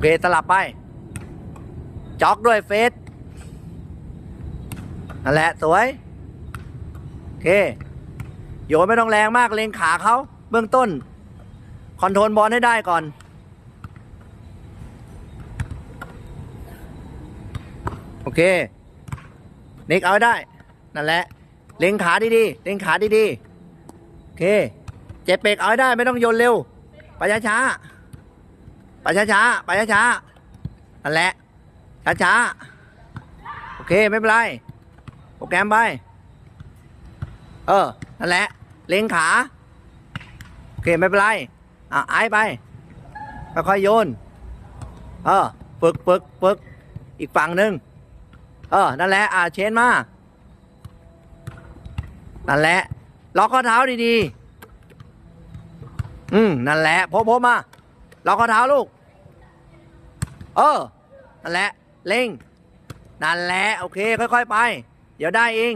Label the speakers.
Speaker 1: เค สลับไป จ็อกด้วยเฟสนั่นแหละ สวย โอเค โยนไม่ต้องแรงมาก เลงขาเขา เบื้องต้น คอนโทรลบอลให้ได้ก่อน โอเค นิกเอาได้ นั่นแหละ เล็งขาดีๆ เล็งขาดีๆ โอเค เจ็บเปกเอาได้ ไม่ต้องโยนเร็ว ไปช้าๆ ไปช้าๆ ไปช้าๆ นั่นแหละ ช้าๆ โอเค ไม่เป็นไร โปรแกรมไป เออ นั่นแหละ เล็งขา โอเค ไม่เป็นไร อะไอซ์ไป ค่อยๆโยน เออฝึกฝึกฝึกอีกฝั่งหนึ่งเออ นั่นแหละ อ่าเชนมา นั่นแหละ ล็อกข้อเท้าดีๆ อืม นั่นแหละโพบพบมา ล็อกข้อเท้าลูก เออ นั่นแหละ เล่ง นั่นแหละ โอเค ค่อย ๆ ไป เดี๋ยวได้เอง